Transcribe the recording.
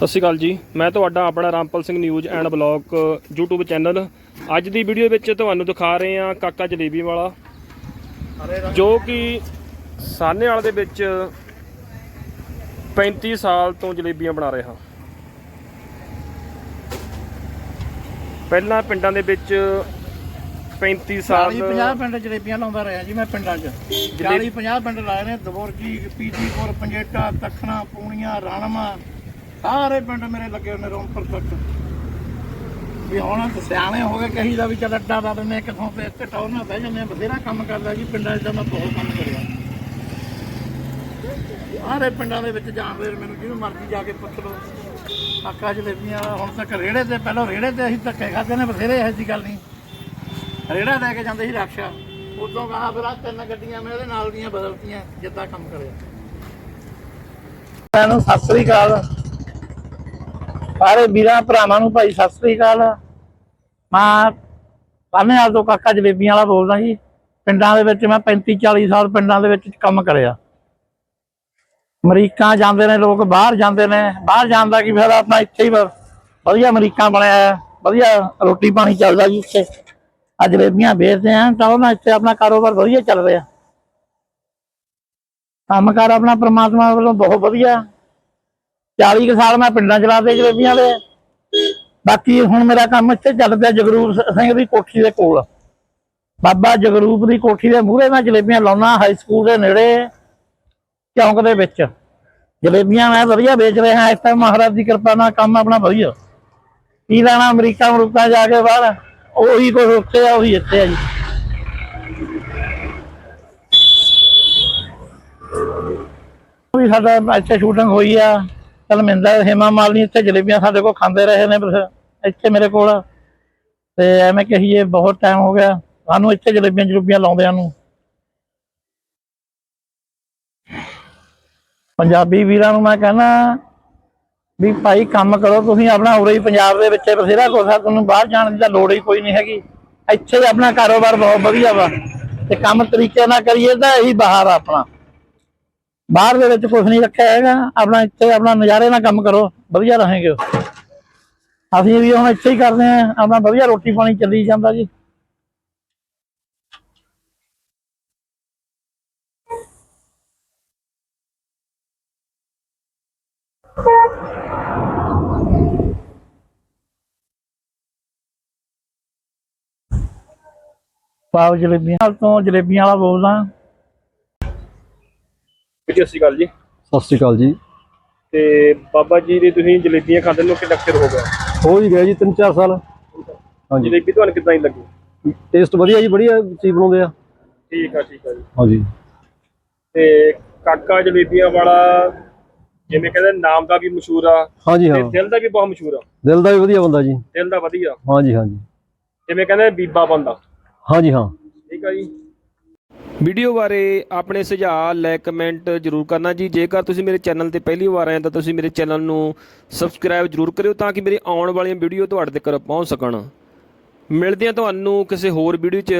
ਸਤਿ ਸ਼੍ਰੀ ਅਕਾਲ ਜੀ। ਮੈਂ ਤੁਹਾਡਾ ਆਪਣਾ Rampal Singh news and blog YouTube channel. ਅੱਜ ਦੀ ਵੀਡੀਓ ਵਿੱਚ ਤੁਹਾਨੂੰ ਦਿਖਾ ਰਹੇ ਹਾਂ ਕਾਕਾ ਜਲੇਬੀ ਵਾਲਾ ਜੋ ਕਿ ਸਾਹਨੇਵਾਲ ਦੇ ਵਿੱਚ 35 ਸਾਲ ਤੋਂ ਜਲੇਬੀਆਂ ਬਣਾ ਰਿਹਾ। ਪਹਿਲਾਂ ਪਿੰਡਾਂ ਦੇ ਵਿੱਚ 35 ਸਾਲ 40 50 ਪਿੰਡ ਜਲੇਬੀਆਂ ਲਾਉਂਦਾ ਰਿਹਾ ਜੀ ਮੈਂ ਪਿੰਡਾਂ 'ਚ। 40 50 ਪਿੰਡ ਲਾਏ ਨੇ ਦਬੋਰਜੀ ਪੀਜੀਪੁਰ ਪੰਜੇਟਾ ਤਖਣਾ ਪੂਣੀਆਂ ਰਾਣਮਾ ਸਾਰੇ ਪਿੰਡ ਮੇਰੇ ਲੱਗੇ ਹੋਏ ਨੇ ਰੋਮਪੁਰ ਤੱਕ। ਵੀ ਹੁਣ ਸਿਆਣੇ ਹੋ ਗਏ, ਕਹੀ ਵੀ ਚੱਲ ਅੱਡਾ ਦਾ ਦਿੰਦੇ ਕਿਥੋਂ ਤੇ ਇੱਥੇ ਟੌਰ ਨਾਲ ਬਹਿ ਜਾਂਦੇ ਬਥੇਰਾ ਕੰਮ ਕਰਦਾ ਜੀ, ਪਿੰਡਾਂ 'ਚ ਤਾਂ ਮੈਂ ਬਹੁਤ ਕੰਮ ਕਰਿਆ। ਸਾਰੇ ਪਿੰਡਾਂ ਦੇ ਵਿੱਚ ਜਾਣਦੇ ਮੈਨੂੰ ਜਿਹਨੂੰ ਮਰਜ਼ੀ ਜਾ ਕੇ ਪੁੱਛ ਲਓ। ਕਾਕਾ ਜਲੇਬੀਆਂ ਹੁਣ ਤੱਕ ਰੇੜੇ ਤੇ, ਪਹਿਲਾਂ ਰੇੜੇ ਤੇ ਅਸੀਂ ਧੱਕੇ ਖਾਦੇ ਨੇ, ਬਥੇਰੇ ਇਹੋ ਜਿਹੀ ਗੱਲ ਨਹੀਂ। ਰੇੜਾ ਲੈ ਕੇ ਜਾਂਦੇ ਸੀ ਰਕਸ਼ਾ। ਉਦੋਂ ਕਹਾ ਫਿਰ ਆ ਤਿੰਨ ਗੱਡੀਆਂ ਮੈਂ ਉਹਦੇ ਨਾਲ ਦੀਆਂ ਬਦਲਤੀਆਂ, ਜਿੱਦਾਂ ਕੰਮ ਕਰਿਆ। ਮੈਨੂੰ ਸਤਿ ਸ੍ਰੀ ਅਕਾਲ। ਸਾਰੇ ਵੀਰਾਂ ਭਰਾਵਾਂ ਨੂੰ ਭਾਈ ਸਤਿ ਸ੍ਰੀ ਅਕਾਲ। ਮੈਂ ਪਾਣੇਵਾਲ ਤੋਂ ਕਾਕਾ ਜਲੇਬੀਆਂ ਵਾਲਾ ਬੋਲਦਾ ਜੀ ਪਿੰਡਾਂ ਦੇ ਵਿੱਚ ਮੈਂ 35 40 ਸਾਲ ਪਿੰਡਾਂ ਦੇ ਵਿੱਚ ਕੰਮ ਕਰਿਆ। ਅਮਰੀਕਾ ਜਾਂਦੇ ਨੇ ਲੋਕ ਬਾਹਰ ਜਾਂਦੇ ਨੇ। ਬਾਹਰ ਜਾਣ ਦਾ ਕੀ ਫਾਇਦਾ? ਆਪਣਾ ਇੱਥੇ ਹੀ ਬ- ਵਧੀਆ ਅਮਰੀਕਾ ਬਣਿਆ ਹੈ, ਵਧੀਆ ਰੋਟੀ ਪਾਣੀ ਚੱਲਦਾ ਜੀ ਇੱਥੇ। ਅੱਜ ਜਲੇਬੀਆਂ ਵੇਚਦੇ ਆ। ਤਾਂ ਉਹਨਾਂ ਇੱਥੇ ਆਪਣਾ ਕਾਰੋਬਾਰ ਵਧੀਆ ਚੱਲ ਰਿਹਾ। ਕੰਮਕਾਰ ਆਪਣਾ ਪ੍ਰਮਾਤਮਾ ਵੱਲੋਂ ਬਹੁਤ ਵਧੀਆ। 40 ਕੁ ਸਾਲ ਮੈਂ ਪਿੰਡਾਂ ਚਲਾਤੇ ਜਲੇਬੀਆਂ ਦੇ ਬਾਕੀ ਹੁਣ ਮੇਰਾ ਕੰਮ ਇੱਥੇ ਚੱਲ ਪਿਆ ਜਗਰੂਪ ਸਿੰਘ ਦੀ ਕੋਠੀ ਦੇ ਕੋਲ। ਬਾਬਾ ਜਗਰੂਪ ਦੀ ਕੋਠੀ ਦੇ ਮੂਹਰੇ ਮੈਂ ਜਲੇਬੀਆਂ ਲਾਉਣਾ ਹਾਈ ਸਕੂਲ ਦੇ ਨੇੜੇ ਚੌਂਕ ਦੇ ਵਿੱਚ। ਜਲੇਬੀਆਂ ਮੈਂ ਵਧੀਆ ਵੇਚ ਰਿਹਾ ਇਸ ਟਾਈਮ ਮਹਾਰਾਜ ਦੀ ਕਿਰਪਾ ਨਾਲ ਕੰਮ ਆਪਣਾ ਵਧੀਆ। ਕੀ ਲੈਣਾ, ਅਮਰੀਕਾ ਅਮਰੀਕਾ ਜਾ ਕੇ ਬਾਹਰ? ਉਹੀ ਕੁਛ ਉੱਥੇ ਆ, ਉਹੀ ਇੱਥੇ ਆ ਜੀ। ਵੀ ਸਾਡਾ ਇੱਥੇ ਸ਼ੂਟਿੰਗ ਹੋਈ ਆ। ਚਲ ਮਿੰਦਾ ਹੇਮਾ ਮਾਲਨੀ ਇੱਥੇ ਜਲੇਬੀਆਂ ਸਾਡੇ ਕੋਲ ਖਾਂਦੇ ਰਹੇ ਨੇ ਇੱਥੇ ਮੇਰੇ ਕੋਲ। ਤੇ ਐਵੇਂ ਕਹੀਏ, ਬਹੁਤ ਟਾਈਮ ਹੋ ਗਿਆ। ਸਾਨੂੰ ਇੱਥੇ ਜਲੇਬੀਆਂ ਜਲੂਬੀਆਂ ਲਾਉਂਦਿਆਂ ਨੂੰ। ਪੰਜਾਬੀ ਵੀਰਾਂ ਨੂੰ ਮੈਂ ਕਹਿੰਦਾ ਵੀ ਭਾਈ ਕੰਮ ਕਰੋ, ਤੁਸੀਂ ਆਪਣਾ ਉਰੇ ਹੀ ਪੰਜਾਬ ਦੇ ਵਿੱਚ ਹੀ ਬਥੇਰਾ ਕੁਛ ਆ, ਤੁਹਾਨੂੰ ਬਾਹਰ ਜਾਣ ਦੀ ਤਾਂ ਲੋੜ ਹੀ ਕੋਈ ਨਹੀਂ ਹੈਗੀ। ਇੱਥੇ ਹੀ ਆਪਣਾ ਕਾਰੋਬਾਰ ਬਹੁਤ ਵਧੀਆ ਵਾ। ਤੇ ਕੰਮ ਤਰੀਕੇ ਨਾਲ ਕਰੀਏ ਤਾਂ ਇਹੀ ਬਾਹਰ ਆ ਆਪਣਾ। ਬਾਹਰ ਦੇ ਵਿੱਚ ਕੁਝ ਨਹੀਂ ਰੱਖਿਆ ਹੈਗਾ। ਆਪਣਾ ਇੱਥੇ ਆਪਣਾ ਨਜ਼ਾਰੇ ਨਾਲ ਕੰਮ ਕਰੋ, ਵਧੀਆ ਰਹੇਗੇ। ਅਸੀਂ ਵੀ ਹੁਣ ਇੱਥੇ ਹੀ ਕਰਦੇ ਆ ਆਪਣਾ ਵਧੀਆ ਰੋਟੀ ਪਾਣੀ ਚੱਲੀ ਜਾਂਦਾ ਜੀ। ਪਾਵ ਜਲੇਬੀਆਂ। ਤੋਂ ਜਲੇਬੀਆਂ ਵਾਲਾ ਬੋਲਦਾ। ਸਤਿ ਸ਼੍ਰੀ ਅਕਾਲ ਜੀ। ਸਤਿ ਸ਼੍ਰੀ ਅਕਾਲ ਜੀ। ਤੇ ਬਾਬਾ ਜੀ ਦੀ ਤੁਸੀਂ ਜਲੇਬੀਆਂ ਖਾਂਦੇ ਨੂੰ ਕਿੰਨਾ ਚਿਰ ਹੋ ਗਿਆ? ਹੋ ਹੀ ਗਿਆ ਜੀ 3-4 ਸਾਲ। ਹਾਂਜੀ। ਜਲੇਬੀ ਤੁਹਾਨੂੰ ਕਿੱਦਾਂ ਹੀ ਲੱਗੀ? ਟੇਸਟ ਵਧੀਆ ਜੀ ਬੜੀਆ ਚੀਜ਼ ਬਣਾਉਂਦੇ ਆ। ਠੀਕ ਆ ਠੀਕ ਆ ਜੀ। ਹਾਂਜੀ। ਤੇ ਕਾਕਾ ਜਲੇਬੀਆਂ ਵਾਲਾ ਜਿਵੇਂ ਕਹਿੰਦੇ ਨਾਮ ਦਾ ਵੀ ਮਸ਼ਹੂਰ ਆ ਹਾਂਜੀ ਹਾਂ। ਦਿਲ ਦਾ ਵੀ ਬਹੁਤ ਮਸ਼ਹੂਰ ਆ। ਦਿਲ ਦਾ ਵੀ ਵਧੀਆ ਬੰਦਾ ਜੀ। ਦਿਲ ਦਾ ਵਧੀਆ। ਹਾਂਜੀ ਹਾਂਜੀ। ਜਿਵੇਂ ਕਹਿੰਦੇ ਬੀਬਾ ਬੰਦਾ। ਹਾਂਜੀ ਹਾਂ। ਠੀਕ ਆ ਜੀ। ਵੀਡੀਓ ਬਾਰੇ ਆਪਣੇ ਸੁਝਾਅ ਲਾਈਕ ਕਮੈਂਟ ਜਰੂਰ ਕਰਨਾ ਜੀ। ਜੇਕਰ ਤੁਸੀਂ ਮੇਰੇ ਚੈਨਲ ਤੇ ਪਹਿਲੀ ਵਾਰ ਆਏ ਤਾਂ ਤੁਸੀਂ ਮੇਰੇ ਚੈਨਲ ਨੂੰ ਸਬਸਕ੍ਰਾਈਬ ਜਰੂਰ ਕਰਿਓ ਤਾਂ ਕਿ ਮੇਰੀ ਆਉਣ ਵਾਲੀਆਂ ਵੀਡੀਓ ਤੁਹਾਡੇ ਤੱਕ ਪਹੁੰਚ ਸਕਣ। ਮਿਲਦੇ ਹਾਂ ਤੁਹਾਨੂੰ ਕਿਸੇ ਹੋਰ ਵੀਡੀਓ 'ਚ।